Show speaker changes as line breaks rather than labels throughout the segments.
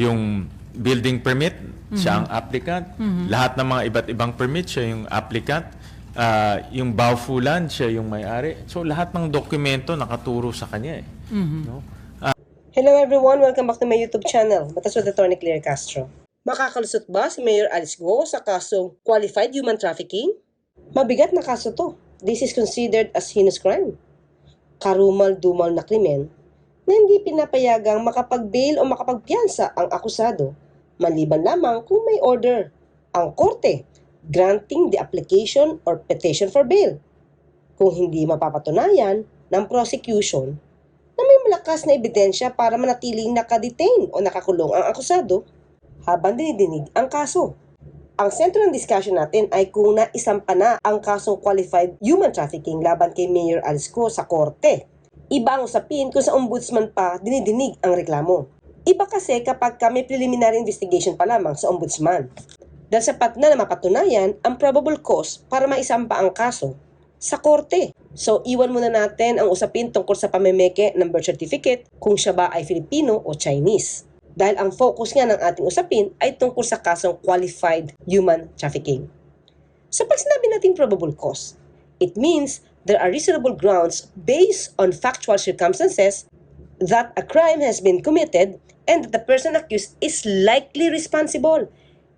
yung building permit, siya ang applicant. Lahat ng mga iba't ibang permit, siya yung applicant. Ah, yung baufulan, siya yung may-ari. So lahat ng dokumento nakaturo sa kanya eh. No?
Hello everyone! Welcome back to my YouTube channel. Batas with Attorney Claire Castro. Makakalusot ba si Mayor Alice Go sa kasong qualified human trafficking? Mabigat na kaso to. This is considered as heinous crime. Karumal-dumal na krimen na hindi pinapayagang makapag-bail o makapagpiyansa ang akusado maliban lamang kung may order ang korte granting the application or petition for bail. Kung hindi mapapatunayan ng prosecution na may malakas na ebidensya para manatiling nakadetain o nakakulong ang akusado habang dinidinig ang kaso. Ang sentro ng discussion natin ay kung naisampa na ang kasong qualified human trafficking laban kay Mayor Alice Go sa korte. Iba ang usapin kung sa ombudsman pa dinidinig ang reklamo. Iba kasi kapag kami preliminary investigation pa lamang sa ombudsman. Dahil sapat na na mapatunayan ang probable cause para maisampa ang kaso sa korte. So, iwan muna natin ang usapin tungkol sa pamemeke ng birth certificate kung siya ba ay Filipino o Chinese. Dahil ang focus nga ng ating usapin ay tungkol sa kasong qualified human trafficking. So, pag sinabi natin probable cause, it means there are reasonable grounds based on factual circumstances that a crime has been committed and that the person accused is likely responsible.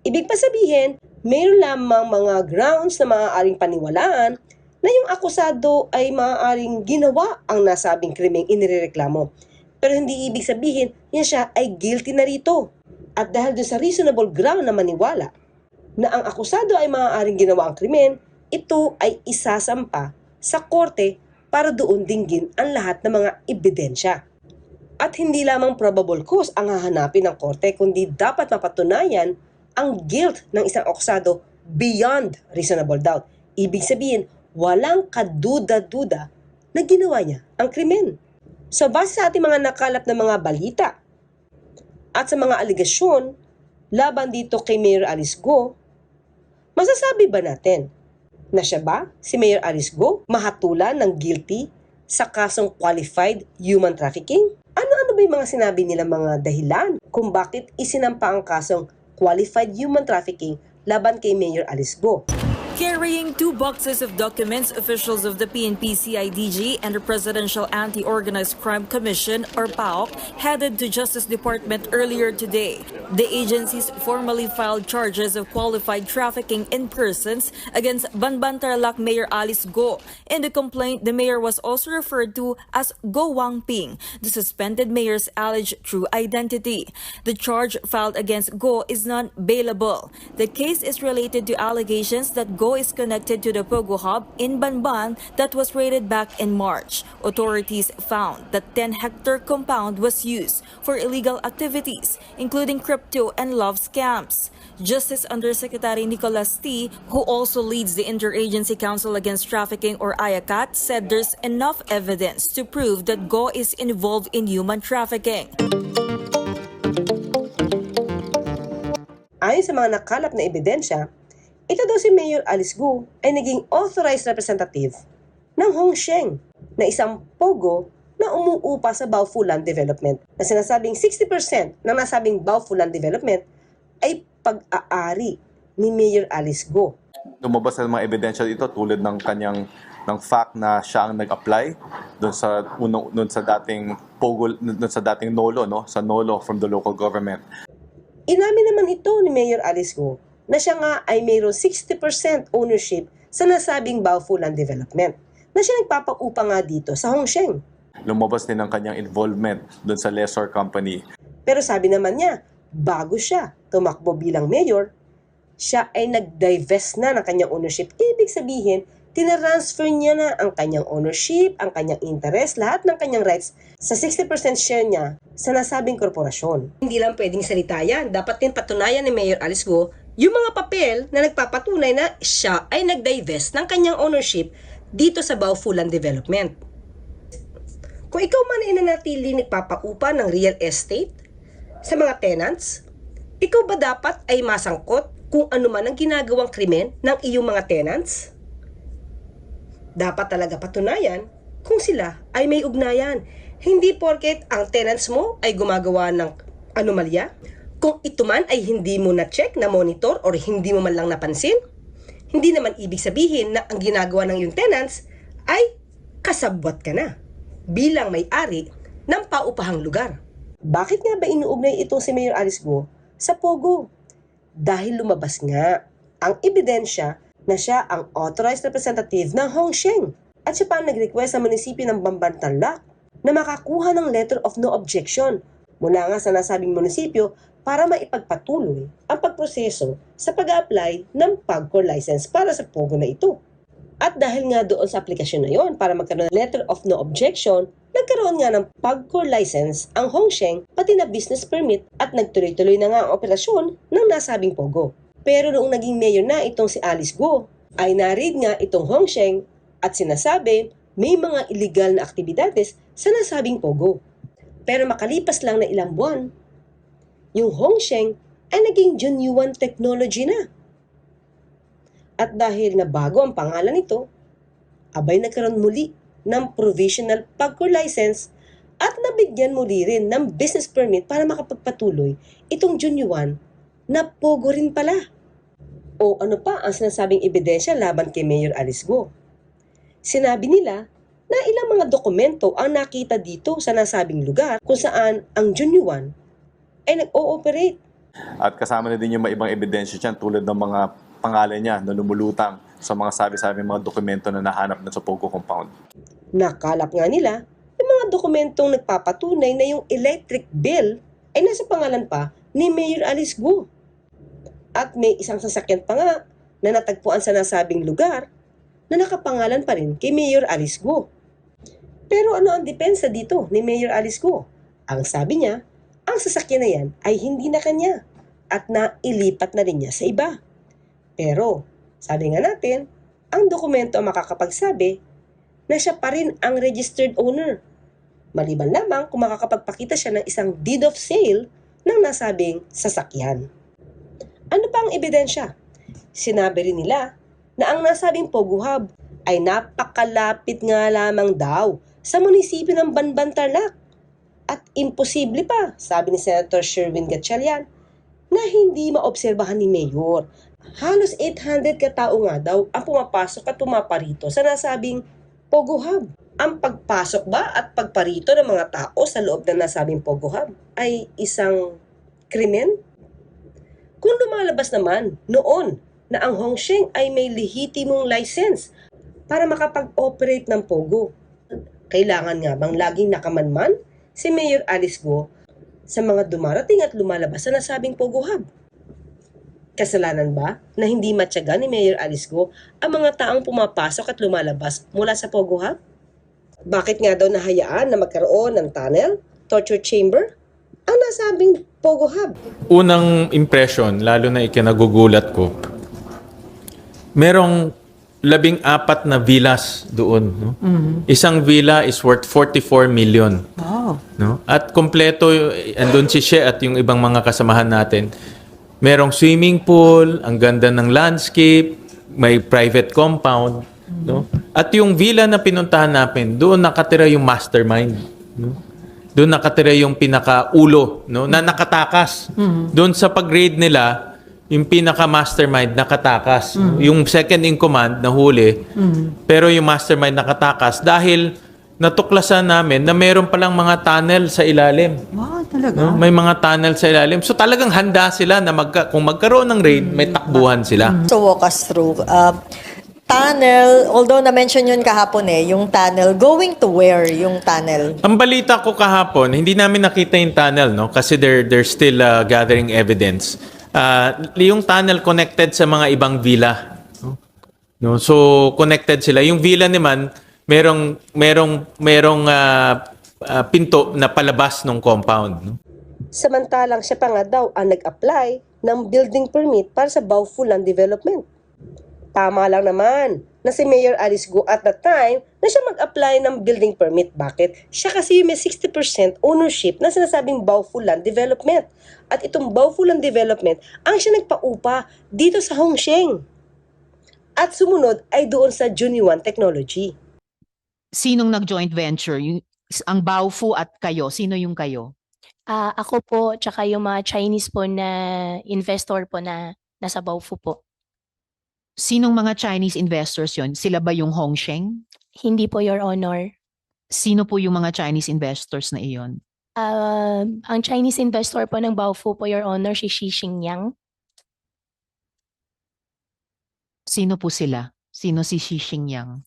Ibig pa sabihin, mayroon lamang mga grounds na maaaring paniwalaan na yung akusado ay maaaring ginawa ang nasabing krimeng inireklamo. Pero hindi ibig sabihin yan siya ay guilty na rito. At dahil doon sa reasonable ground na maniwala na ang akusado ay maaaring ginawa ang krimen, ito ay isasampa sa korte para doon dinggin ang lahat ng mga ebidensya. At hindi lamang probable cause ang hahanapin ng korte, kundi dapat mapatunayan ang guilt ng isang akusado beyond reasonable doubt. Ibig sabihin, walang kaduda-duda na ginawa niya ang krimen. So base sa ating mga nakalap na mga balita at sa mga aligasyon laban dito kay Mayor Alice Go, masasabi ba natin na siya ba, si Mayor Alice Go, mahatulan ng guilty sa kasong qualified human trafficking? Ano-ano ba yung mga sinabi nila mga dahilan kung bakit isinampa ang kasong qualified human trafficking laban kay Mayor Alice Go?
Carrying two boxes of documents, officials of the PNP CIDG and the Presidential Anti-Organized Crime Commission, or PAOK, headed to Justice Department earlier today. The agencies formally filed charges of qualified trafficking in persons against Banban Tarlac Mayor Alice Go. In the complaint, the mayor was also referred to as Go Wang Ping, the suspended mayor's alleged true identity. The charge filed against Go is not bailable. The case is related to allegations that Go is connected to the Pogo Hub in Banban that was raided back in March. Authorities found that 10 hectare compound was used for illegal activities, including crypto and love scams. Justice Undersecretary Nicolas T, who also leads the Interagency Council Against Trafficking or IACAT, said there's enough evidence to prove that Go is involved in human trafficking.
Ayon sa mga nakalap na ebidensya, ito daw si Mayor Alice Gu ay naging authorized representative ng Hongsheng na isang pogo na umuupa sa Baofulan Development na sinasabing 60% ng nasabing Baofulan Development ay pag-aari ni Mayor Alice Go.
lumabas na mga ebidensya dito tulad ng kanyang ng fact na siya ang nag-apply doon sa unang doon sa dating Pogo doon sa dating Nolo no sa Nolo from the local government.
Inamin naman ito ni Mayor Alice Go na siya nga ay mayroon 60% ownership sa nasabing Baofulan Development na siya nagpapaupa nga dito sa Hongsheng.
Lumabas din ang kanyang involvement doon sa lessor company.
Pero sabi naman niya, bago siya tumakbo bilang mayor, siya ay nag-divest na ng kanyang ownership. Ibig sabihin, tinransfer niya na ang kanyang ownership, ang kanyang interest, lahat ng kanyang rights sa 60% share niya sa nasabing korporasyon. Hindi lang pwedeng salita yan. Dapat din patunayan ni Mayor Alice Go yung mga papel na nagpapatunay na siya ay nag-divest ng kanyang ownership dito sa Baofulan Development. Kung ikaw man ay nanatili nagpapaupa ng real estate sa mga tenants, ikaw ba dapat ay masangkot kung ano man ang ginagawang krimen ng iyong mga tenants? Dapat talaga patunayan kung sila ay may ugnayan. Hindi porket ang tenants mo ay gumagawa ng anomalya, Kung ito man ay hindi mo na-check, na monitor, or hindi mo man lang napansin, hindi naman ibig sabihin na ang ginagawa ng yung tenants ay kasabwat ka na bilang may-ari ng paupahang lugar. Bakit nga ba inuugnay itong si Mayor Alice Go sa Pogo? Dahil lumabas nga ang ebidensya na siya ang authorized representative ng Hongsheng at siya pa ang nag-request sa munisipyo ng Bambantalak na makakuha ng letter of no objection mula nga sa nasabing munisipyo para maipagpatuloy ang pagproseso sa pag-apply ng PAGCOR license para sa Pogo na ito. At dahil nga doon sa aplikasyon na yon para magkaroon ng letter of no objection, nagkaroon nga ng PAGCOR license ang Hongsheng pati na business permit at nagtuloy-tuloy na nga ang operasyon ng nasabing Pogo. Pero noong naging mayor na itong si Alice Go, ay narid nga itong Hongsheng at sinasabi may mga illegal na aktibidades sa nasabing Pogo. Pero makalipas lang na ilang buwan, yung Hongsheng ay naging Junyuan Technology na. At dahil na bago ang pangalan nito, abay nagkaroon muli ng provisional pagcore license at nabigyan muli rin ng business permit para makapagpatuloy itong Junyuan na pogo rin pala. O ano pa ang sinasabing ebidensya laban kay Mayor Alice Go? Sinabi nila na ilang mga dokumento ang nakita dito sa nasabing lugar kung saan ang Junyuan ay nag-ooperate.
At kasama na din yung mga ibang ebidensya dyan tulad ng mga pangalan niya na lumulutang sa mga sabi-sabi mga dokumento na nahanap na sa Pogo compound.
Nakalap nga nila yung mga dokumentong nagpapatunay na yung electric bill ay nasa pangalan pa ni Mayor Alice Go. At may isang sasakyan pa nga na natagpuan sa nasabing lugar na nakapangalan pa rin kay Mayor Alice Go. Pero ano ang depensa dito ni Mayor Alice Go? Ang sabi niya, ang sasakyan na yan ay hindi na kanya at nailipat na rin niya sa iba. Pero, sabi nga natin, ang dokumento ang makakapagsabi na siya pa rin ang registered owner. Maliban lamang kung makakapagpakita siya ng isang deed of sale ng nasabing sasakyan. Ano pa ang ebidensya? Sinabi rin nila na ang nasabing Pogo ay napakalapit nga lamang daw sa munisipyo ng Banbantarlac. At imposible pa, sabi ni Senator Sherwin Gatchalian, na hindi maobserbahan ni Mayor. Halos 800 katao nga daw ang pumapasok at pumaparito sa nasabing Pogo Hub. Ang pagpasok ba at pagparito ng mga tao sa loob ng nasabing Pogo Hub ay isang krimen? Kung lumalabas naman noon na ang Hongsheng ay may lehitimong license para makapag-operate ng Pogo, kailangan nga bang laging nakamanman si Mayor Alice Go sa mga dumarating at lumalabas sa nasabing Pogo Hub? Kasalanan ba na hindi matyaga ni Mayor Alice Go ang mga taong pumapasok at lumalabas mula sa Pogo Hub? Bakit nga daw nahayaan na magkaroon ng tunnel, torture chamber, ang nasabing Pogo Hub?
Unang impression, lalo na ikinagugulat ko, merong labing apat na villas doon. No? Isang villa is worth 44 million.
Wow.
No? At kompleto, y- andun si She at yung ibang mga kasamahan natin. Merong swimming pool, ang ganda ng landscape, may private compound. No? At yung villa na pinuntahan natin, doon nakatira yung mastermind. No? Doon nakatira yung pinaka-ulo no? na nakatakas. Doon sa pag-grade nila, yung pinaka-mastermind nakatakas. Yung second in command nahuli, pero yung mastermind nakatakas dahil natuklasan namin na meron palang mga tunnel sa ilalim.
Wow, talaga.
No? May mga tunnel sa ilalim. So talagang handa sila na magka, kung magkaroon ng raid, may takbuhan sila.
So walk us through. Uh, tunnel, although na-mention yun kahapon eh, yung tunnel, going to where yung tunnel?
Ang balita ko kahapon, hindi namin nakita yung tunnel, no? Kasi they're, they're still uh, gathering evidence. Uh, yung tunnel connected sa mga ibang villa. No? No? So, connected sila. Yung villa naman, merong, merong, merong uh, uh, pinto na palabas ng compound. No?
Samantalang siya pa nga daw ang nag-apply ng building permit para sa Baufulan Development. Tama lang naman na si Mayor Alice Go at the time na siya mag-apply ng building permit. Bakit? Siya kasi may 60% ownership na sinasabing Baufulan Development. At itong Baufulan Development ang siya nagpaupa dito sa Hongsheng. At sumunod ay doon sa Junyuan Technology.
Sinong nag-joint venture? Yung, ang Baofu at kayo, sino yung kayo? Ah, ako po, tsaka yung mga Chinese po na investor po na nasa Baofu po.
Sinong mga Chinese investors yon? Sila ba yung Hongsheng?
Hindi po, Your Honor.
Sino po yung mga Chinese investors na iyon?
Ah, ang Chinese investor po ng Baofu po, Your Honor, si Xi Xingyang.
Sino po sila? Sino si Xi Xingyang?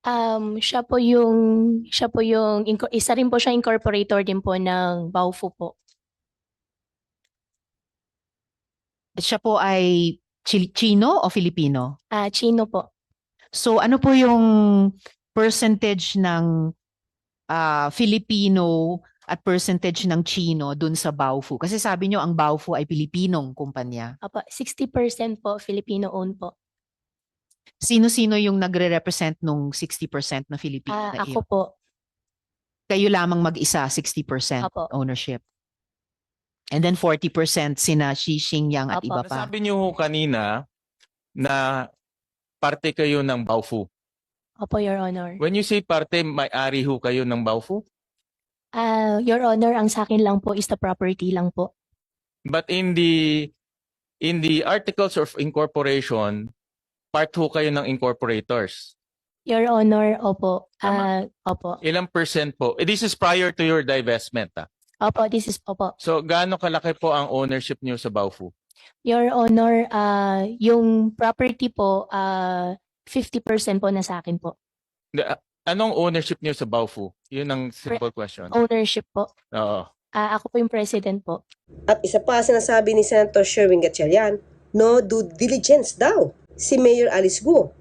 Um, siya po yung, siya po yung, isa rin po siya incorporator din po ng Baofu po.
Siya po ay Chi- Chino o Filipino?
Ah, Chino po.
So ano po yung percentage ng ah, Filipino at percentage ng Chino dun sa Baofu? Kasi sabi nyo ang Baofu ay Pilipinong kumpanya.
Apa, 60% po Filipino-owned po.
Sino-sino yung nagre-represent nung 60% na Filipino
Ah,
na
ako
iyon?
po.
Kayo lamang mag-isa, 60%
Apo.
ownership. And then 40% sina Xi Xingyang at
Apo.
iba pa.
Sabi niyo ho kanina na parte kayo ng Baofu.
Opo, Your Honor.
When you say parte, may-ari ho kayo ng Baofu?
Ah, Your Honor, ang sa akin lang po is the property lang po.
But in the in the articles of incorporation, part ho kayo ng incorporators.
Your Honor, opo.
Tama.
Ah, opo.
Ilang percent po? Eh, this is prior to your divestment. Ah.
Opo, this is opo.
So, gaano kalaki po ang ownership niyo sa Baofu?
Your Honor, ah, yung property po, ah, 50% po na sa akin po.
Hindi, ah, Anong ownership niyo sa Baofu? Yun ang simple question.
Ownership po.
Oo.
Ah, ako po yung president po.
At isa pa sinasabi ni Senator Sherwin Gatchalian, no due diligence daw si Mayor Alice Guo.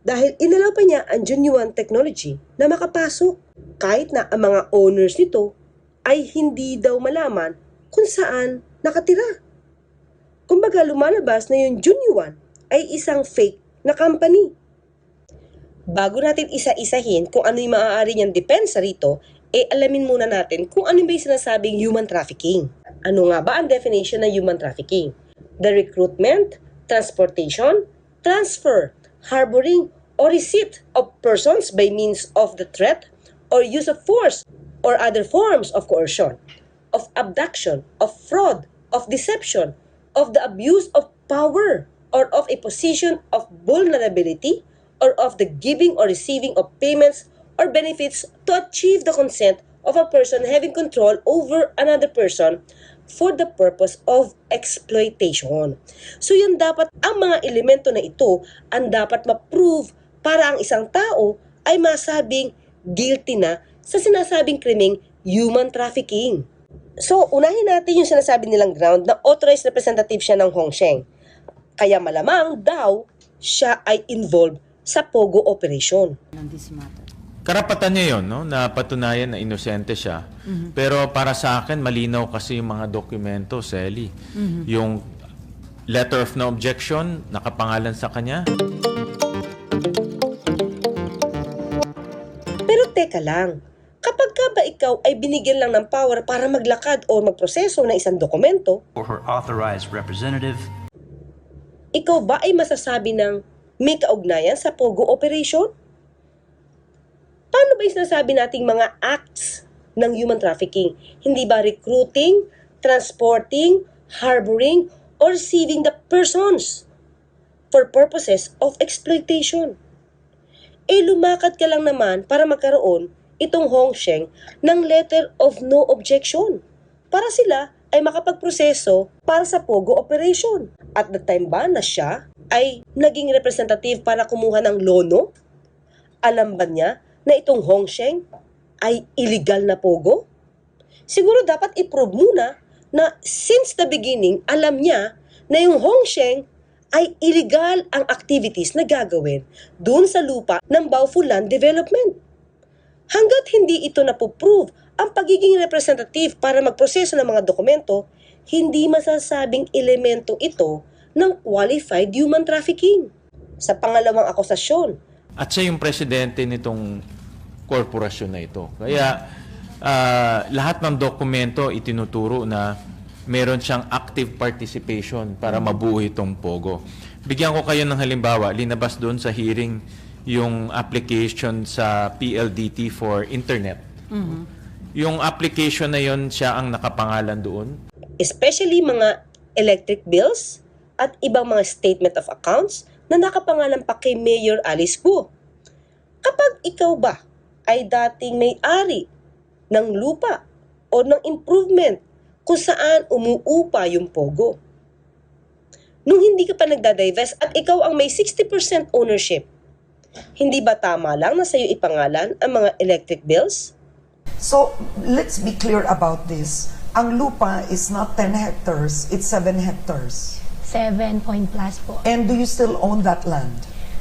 Dahil inalaw pa niya ang Junyuan Technology na makapasok kahit na ang mga owners nito ay hindi daw malaman kung saan nakatira. Kumbaga lumalabas na yung Junyuan ay isang fake na company. Bago natin isa-isahin kung ano yung maaari niyang depensa rito, eh alamin muna natin kung ano ba yung sinasabing human trafficking. Ano nga ba ang definition ng human trafficking? The recruitment, transportation, transfer, harboring, or receipt of persons by means of the threat or use of force or other forms of coercion, of abduction, of fraud, of deception, of the abuse of power, or of a position of vulnerability, or of the giving or receiving of payments or benefits to achieve the consent of a person having control over another person for the purpose of exploitation. So yun dapat ang mga elemento na ito ang dapat ma-prove para ang isang tao ay masabing guilty na sa sinasabing krimeng human trafficking. So, unahin natin yung sinasabi nilang ground na authorized representative siya ng Hongsheng. Kaya malamang daw siya ay involved sa Pogo operation.
Karapatan niya yun, no? na patunayan na inosente siya. Pero para sa akin, malinaw kasi yung mga dokumento, Selly. Yung letter of no objection, nakapangalan sa kanya.
Pero teka lang, kapag ka ba ikaw ay binigyan lang ng power para maglakad o magproseso ng isang dokumento,
or her authorized representative
ikaw ba ay masasabi ng may kaugnayan sa Pogo operation? Paano ba yung sinasabi nating mga acts ng human trafficking? Hindi ba recruiting, transporting, harboring, or receiving the persons for purposes of exploitation? Eh lumakad ka lang naman para magkaroon itong Hongsheng ng letter of no objection para sila ay makapagproseso para sa Pogo operation. At the time ba na siya ay naging representative para kumuha ng lono? Alam ba niya na itong Hongsheng ay illegal na Pogo? Siguro dapat i-prove muna na since the beginning, alam niya na yung Hongsheng ay illegal ang activities na gagawin doon sa lupa ng Baofu Land Development. Hanggat hindi ito napoprove ang pagiging representative para magproseso ng mga dokumento, hindi masasabing elemento ito ng qualified human trafficking. Sa pangalawang akusasyon,
At siya yung presidente nitong korporasyon na ito. Kaya ah, lahat ng dokumento itinuturo na meron siyang active participation para mabuo itong Pogo. Bigyan ko kayo ng halimbawa, linabas doon sa hearing yung application sa PLDT for internet. yung application na yon siya ang nakapangalan doon.
especially mga electric bills at ibang mga statement of accounts na nakapangalan pa kay Mayor Alice Guo. Kapag ikaw ba ay dating may-ari ng lupa o ng improvement kung saan umuupa yung pogo. Nung hindi ka pa nagdadivest at ikaw ang may 60% ownership, hindi ba tama lang na sa'yo ipangalan ang mga electric bills?
So let's be clear about this. Ang lupa is not 10 hectares, it's 7 hectares.
Seven point plus po.
And do you still own that land?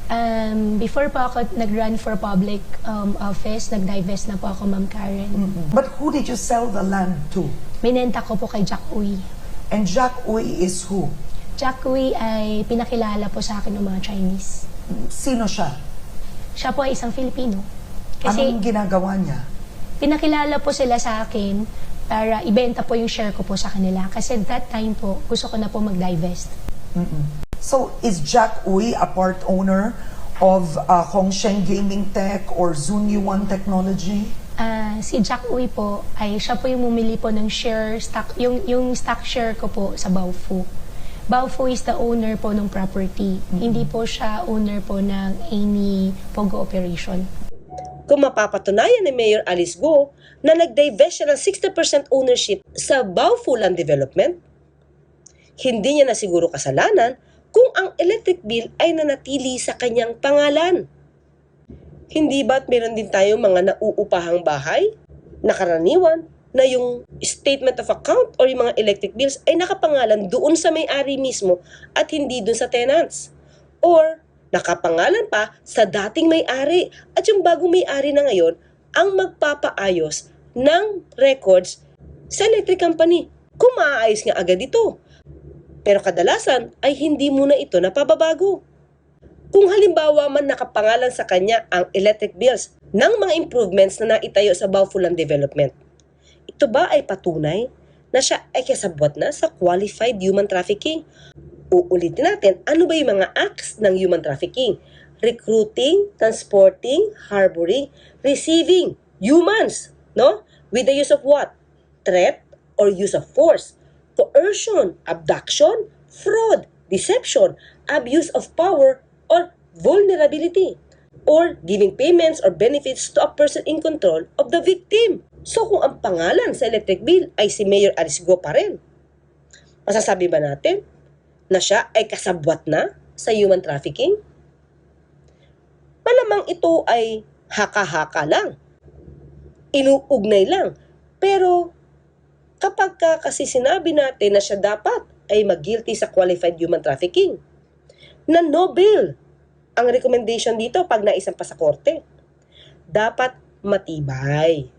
Um, before po ako nag-run for public um, office, nag-divest na po ako, Ma'am Karen.
But who did you sell the land to?
Minenta ko po kay Jack Uy.
And Jack Uy is who?
Jack Uy ay pinakilala po sa akin ng mga Chinese.
Sino siya?
Siya po ay isang Filipino. Kasi
Anong ginagawa niya?
pinakilala po sila sa akin para ibenta po yung share ko po sa kanila. Kasi that time po, gusto ko na po mag-divest.
So is Jack Uy a part owner of uh, Hongsheng Gaming Tech or Zunyuan Technology?
Ah, si Jack Uy po, ay siya po yung bumili po ng share, stock, yung, yung stock share ko po sa Baofu. Baofu is the owner po ng property. Hindi po siya owner po ng any Pogo operation.
kung mapapatunayan ni Mayor Alice Go na nag-divest siya ng 60% ownership sa Baofu Land Development, hindi niya na siguro kasalanan kung ang electric bill ay nanatili sa kanyang pangalan. Hindi ba't meron din tayong mga nauupahang bahay na karaniwan na yung statement of account or yung mga electric bills ay nakapangalan doon sa may-ari mismo at hindi doon sa tenants. Or nakapangalan pa sa dating may-ari at yung bagong may-ari na ngayon ang magpapaayos ng records sa electric company kung maaayos nga agad ito. Pero kadalasan ay hindi muna ito napababago. Kung halimbawa man nakapangalan sa kanya ang electric bills ng mga improvements na naitayo sa Baufulan Development, ito ba ay patunay na siya ay kasabwat na sa qualified human trafficking uulitin natin, ano ba yung mga acts ng human trafficking? Recruiting, transporting, harboring, receiving humans, no? With the use of what? Threat or use of force, coercion, abduction, fraud, deception, abuse of power, or vulnerability, or giving payments or benefits to a person in control of the victim. So kung ang pangalan sa electric bill ay si Mayor Arisgo pa rin, masasabi ba natin na siya ay kasabwat na sa human trafficking? Malamang ito ay haka-haka lang. Inuugnay lang. Pero kapag ka kasi sinabi natin na siya dapat ay mag-guilty sa qualified human trafficking, na no bail ang recommendation dito pag naisampa sa korte. Dapat matibay.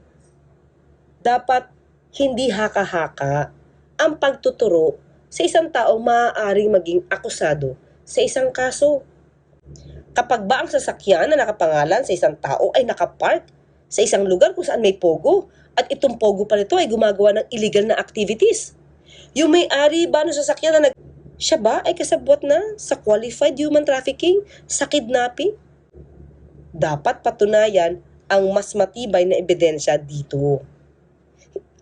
Dapat hindi haka-haka ang pagtuturo sa isang taong maaaring maging akusado sa isang kaso. Kapag ba ang sasakyan na nakapangalan sa isang tao ay nakapark sa isang lugar kung saan may pogo at itong pogo pa nito ay gumagawa ng illegal na activities. Yung may-ari ba ng sasakyan na nag... Siya ba ay kasabwat na sa qualified human trafficking, sa kidnapping? Dapat patunayan ang mas matibay na ebidensya dito.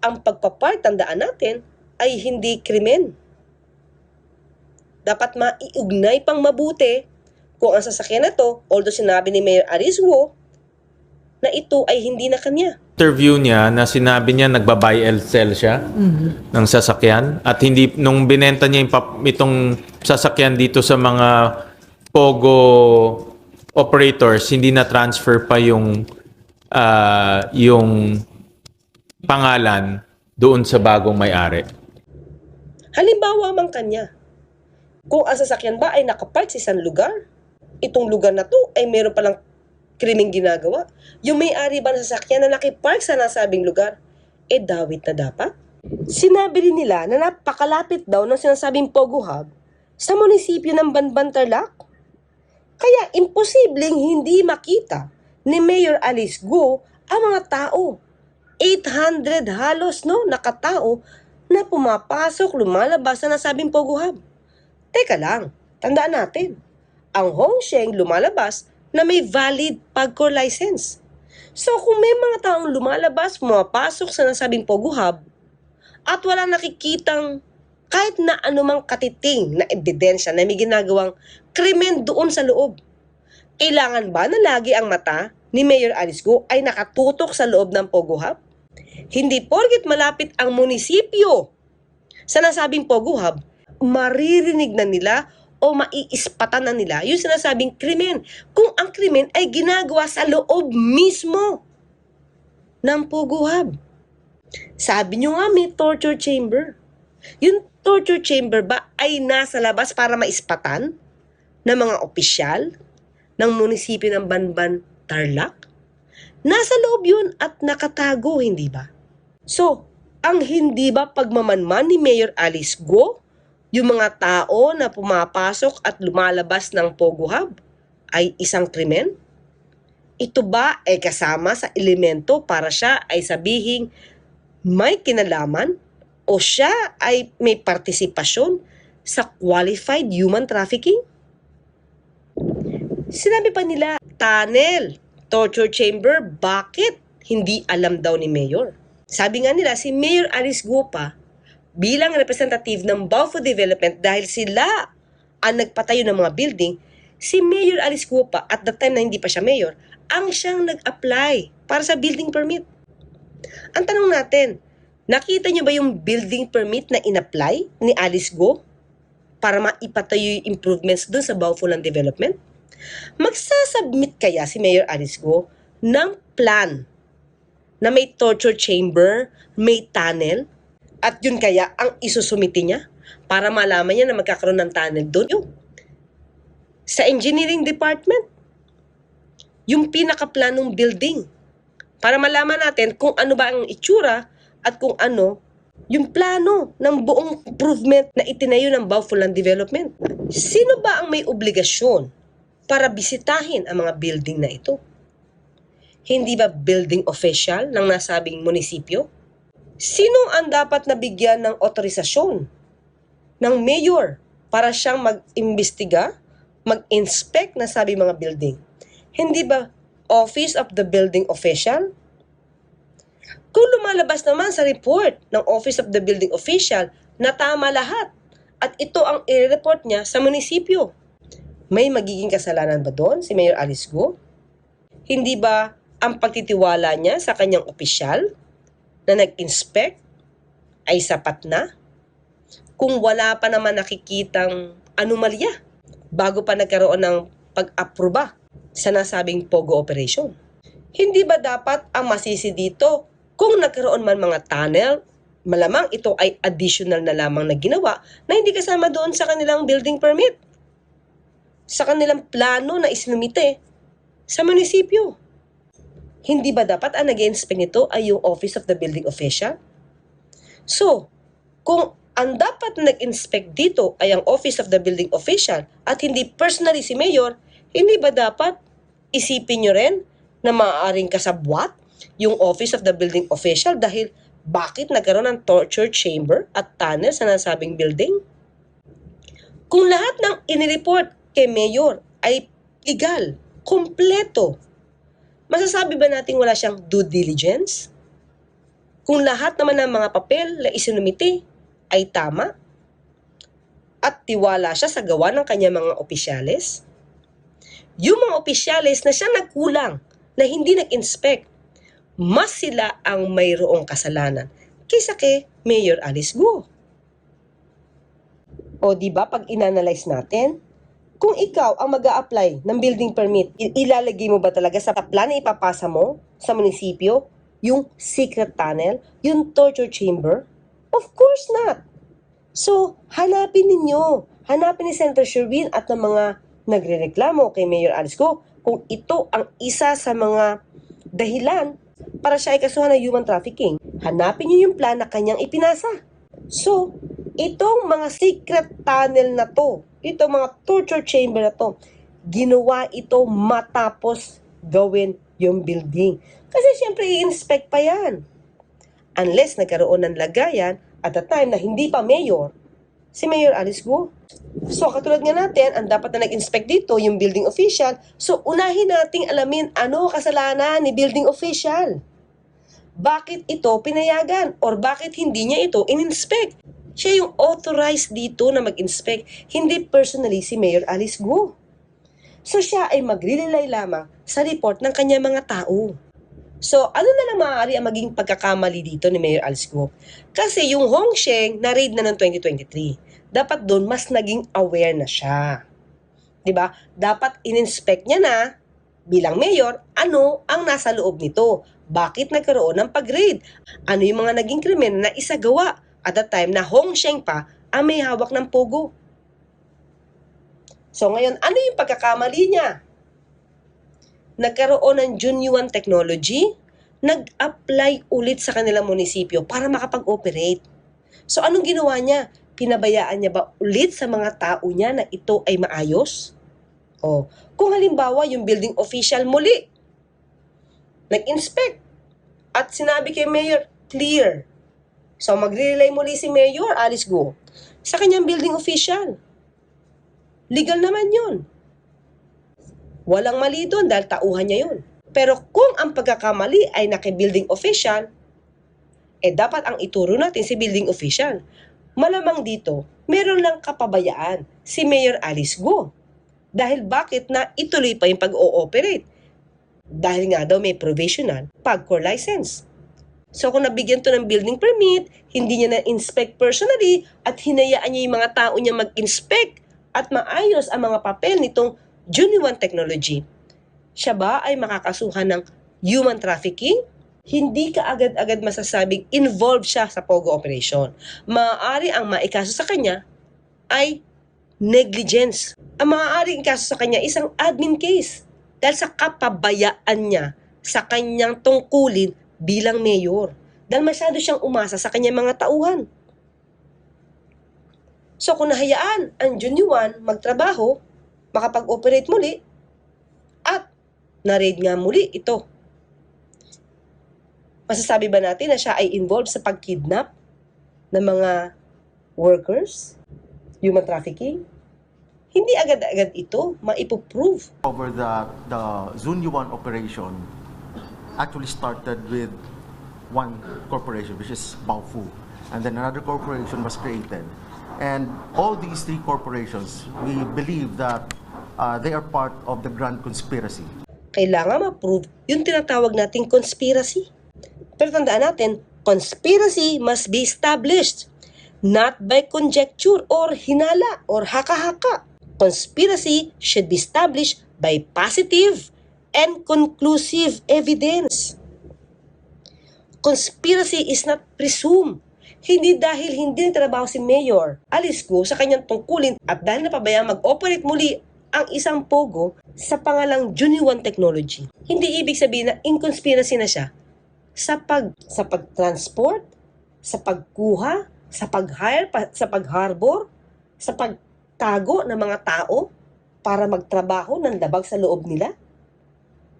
Ang pagpapark, tandaan natin, ay hindi krimen dapat maiugnay pang mabuti kung ang sasakyan na to, although sinabi ni Mayor Arizwo, na ito ay hindi na kanya.
Interview niya na sinabi niya nagba-buy and sell siya ng sasakyan at hindi nung binenta niya yung pap- itong sasakyan dito sa mga Pogo operators hindi na transfer pa yung ah, yung pangalan doon sa bagong may-ari.
Halimbawa man kanya, kung ang sasakyan ba ay nakapark sa isang lugar, itong lugar na to ay meron palang krimeng ginagawa. Yung may-ari ba ng sasakyan na nakipark sa nasabing lugar, eh dawit na dapat? Sinabi rin nila na napakalapit daw ng sinasabing Pogo Hub sa munisipyo ng Banban Tarlac. Kaya imposibleng hindi makita ni Mayor Alice Go ang mga tao. 800 halos no, nakatao na pumapasok, lumalabas na nasabing Pogo Hub. Teka lang, tandaan natin, ang Hongsheng lumalabas na may valid PAGCOR license. So kung may mga taong lumalabas, pumapasok sa nasabing Pogo at wala nakikitang kahit na anumang katiting na ebidensya na may ginagawang krimen doon sa loob. Kailangan ba na lagi ang mata ni Mayor Alice ay nakatutok sa loob ng Pogo? Hindi porgit malapit ang munisipyo sa nasabing Pogo maririnig na nila o maiispatan na nila yung sinasabing krimen. Kung ang krimen ay ginagawa sa loob mismo ng Pogo Hub. Sabi nyo nga may torture chamber. Yung torture chamber ba ay nasa labas para maispatan ng mga opisyal ng munisipyo ng Banban, Tarlac? Nasa loob yun at nakatago, hindi ba? So, ang hindi ba pagmamanman ni Mayor Alice Go, yung mga tao na pumapasok at lumalabas ng Pogo Hub, ay isang krimen? Ito ba ay kasama sa elemento para siya ay sabihing may kinalaman o siya ay may partisipasyon sa qualified human trafficking? Sinabi pa nila, tunnel, torture chamber, bakit hindi alam daw ni Mayor? Sabi nga nila, si Mayor Alice Gupa bilang representative ng Baufo Development dahil sila ang nagpatayo ng mga building, si Mayor Alice Gupa at the time na hindi pa siya mayor, ang siyang nag-apply para sa building permit. Ang tanong natin, nakita niyo ba yung building permit na in-apply ni Alice Go para maipatayo yung improvements doon sa Baufo Land Development? Magsasubmit kaya si Mayor Alice Go ng plan na may torture chamber, may tunnel, at yun kaya ang isusumiti niya para malaman niya na magkakaroon ng tunnel doon. Yung sa engineering department, yung pinakaplanong building para malaman natin kung ano ba ang itsura at kung ano yung plano ng buong improvement na itinayo ng Baufo Land Development. Sino ba ang may obligasyon para bisitahin ang mga building na ito? Hindi ba building official ng nasabing munisipyo? Sino ang dapat nabigyan ng otorisasyon ng mayor para siyang mag-imbestiga, mag-inspect na sabi mga building? Hindi ba Office of the Building Official? Kung lumalabas naman sa report ng Office of the Building Official na tama lahat at ito ang i-report niya sa munisipyo, may magiging kasalanan ba doon si Mayor Alice Go? Hindi ba ang pagtitiwala niya sa kanyang opisyal na nag-inspect ay sapat na? Kung wala pa naman nakikitang anomalya bago pa nagkaroon ng pag-aproba sa nasabing POGO operation. Hindi ba dapat ang masisi dito kung nagkaroon man mga tunnel, malamang ito ay additional na lamang na ginawa na hindi kasama doon sa kanilang building permit. Sa kanilang plano na isinumite sa munisipyo. Hindi ba dapat ang nag-inspect nito ay yung Office of the Building Official? So, kung ang dapat na nag-inspect dito ay ang Office of the Building Official at hindi personally si Mayor, hindi ba dapat isipin nyo rin na maaaring kasabwat yung Office of the Building Official dahil bakit nagkaroon ng torture chamber at tunnel sa nasabing building? Kung lahat ng inireport kay Mayor ay legal, kompleto, masasabi ba natin wala siyang due diligence? Kung lahat naman ng mga papel na isinumiti ay tama at tiwala siya sa gawa ng kanyang mga opisyales, yung mga opisyales na siya nagkulang na hindi nag-inspect, mas sila ang mayroong kasalanan kaysa kay Mayor Alice Go. O di ba pag inanalyze natin, kung ikaw ang mag apply ng building permit, ilalagay mo ba talaga sa plan na ipapasa mo sa munisipyo yung secret tunnel, yung torture chamber? Of course not. So, hanapin ninyo, hanapin ni Senator Sherwin at ng mga nagrereklamo kay Mayor Alice Go kung ito ang isa sa mga dahilan para siya ay kasuhan ng human trafficking. Hanapin niyo yung plan na kanyang ipinasa. So, itong mga secret tunnel na to, itong mga torture chamber na to, ginawa ito matapos gawin yung building. Kasi syempre i-inspect pa yan. Unless nagkaroon ng lagayan at the time na hindi pa mayor si Mayor Alice Guo. So katulad nga natin, ang dapat na nag-inspect dito yung building official. So unahin nating alamin ano kasalanan ni building official. Bakit ito pinayagan or bakit hindi niya ito in-inspect? Siya yung authorized dito na mag-inspect, hindi personally si Mayor Alice Guo. So siya ay magre-rely lamang sa report ng kanya mga tao. So, ano na lang maaari ang maging pagkakamali dito ni Mayor Alice Guo? Kasi yung Hongsheng na-raid na ng 2023, dapat doon mas naging aware na siya. 'Di ba? Dapat in-inspect niya na bilang mayor, ano ang nasa loob nito? Bakit nagkaroon ng pag-raid? Ano yung mga naging krimen na isagawa at the time na Hongsheng pa ang may hawak ng pogo? So ngayon, ano yung pagkakamali niya? Nagkaroon ng Junyuan technology, nag-apply ulit sa kanilang munisipyo para makapag-operate. So anong ginawa niya? Pinabayaan niya ba ulit sa mga tao niya na ito ay maayos? O, kung halimbawa yung building official muli, nag-inspect at sinabi kay Mayor, clear. So magre-relay muli si Mayor Alice Go sa kanyang building official. Legal naman yun. Walang mali doon dahil tauhan niya yun. Pero kung ang pagkakamali ay naki-building official, eh dapat ang ituro natin si building official. Malamang dito, meron lang kapabayaan si Mayor Alice Go. Dahil bakit na ituloy pa yung pag-ooperate? Dahil nga daw may provisional pag-core license. So kung nabigyan to ng building permit, hindi niya na-inspect personally at hinayaan niya yung mga tao niya mag-inspect at maayos ang mga papel nitong Juniwan Technology. Siya ba ay makakasuhan ng human trafficking? Hindi ka agad-agad masasabing involved siya sa POGO operation. Maaari ang maikaso sa kanya ay negligence. Ang maaaring ikaso sa kanya isang admin case dahil sa kapabayaan niya sa kanyang tungkulin bilang mayor. Dahil masyado siyang umasa sa kanyang mga tauhan. So kung nahayaan ang Junyuan magtrabaho, makapag-operate muli, at na-raid nga muli ito. Masasabi ba natin na siya ay involved sa pagkidnap ng mga workers, human trafficking? Hindi agad-agad ito maipoprove.
over the the Zunyuan operation actually started with one corporation which is Baofu and then another corporation was created and all these three corporations we believe that uh, they are part of the grand conspiracy
kailangan ma-prove yung tinatawag nating conspiracy. Pero tandaan natin, conspiracy must be established, not by conjecture or hinala or haka-haka. Conspiracy should be established by positive and conclusive evidence. Conspiracy is not presumed. Hindi dahil hindi trabaho si Mayor Alice Go sa kanyang tungkulin at dahil napabayaan mag-operate muli ang isang pogo sa pangalang Juniwan Technology. Hindi ibig sabihin na in conspiracy na siya sa pag sa pag-transport, sa pagkuha, sa pag-hire, pa- sa pag-harbor, sa pagtago ng mga tao para magtrabaho ng labag sa loob nila,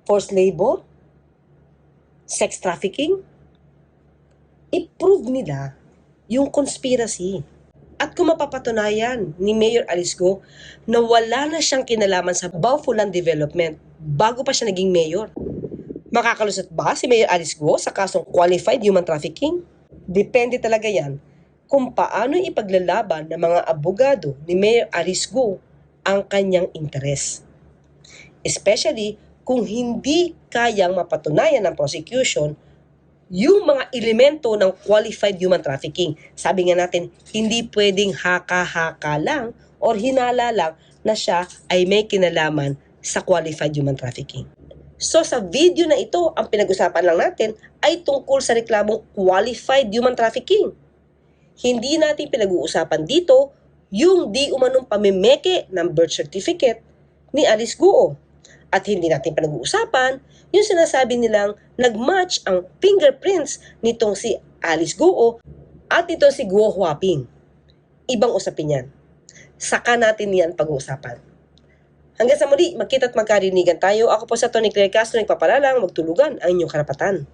forced labor, sex trafficking, i-prove nila yung conspiracy. At kung mapapatunayan ni Mayor Alice Go na wala na siyang kinalaman sa Baufulan Development bago pa siya naging mayor, makakalusot ba si Mayor Alice Go sa kasong qualified human trafficking? Depende talaga yan kung paano ipaglalaban ng mga abogado ni Mayor Alice Go ang kanyang interes. Especially kung hindi kayang mapatunayan ng prosecution yung mga elemento ng qualified human trafficking. Sabi nga natin, hindi pwedeng haka-haka lang or hinala lang na siya ay may kinalaman sa qualified human trafficking. So sa video na ito, ang pinag-usapan lang natin ay tungkol sa reklamong qualified human trafficking. Hindi natin pinag-uusapan dito yung di umanong pamimeke ng birth certificate ni Alice Guo. At hindi natin pinag-uusapan yung sinasabi nilang nag-match ang fingerprints nitong si Alice Guo at nito si Guo Huaping. Ibang usapin yan. Saka natin yan pag-uusapan. Hanggang sa muli, magkita at magkarinigan tayo. Ako po sa Tony Claire Castro, nagpapalalang magtulugan ang inyong karapatan.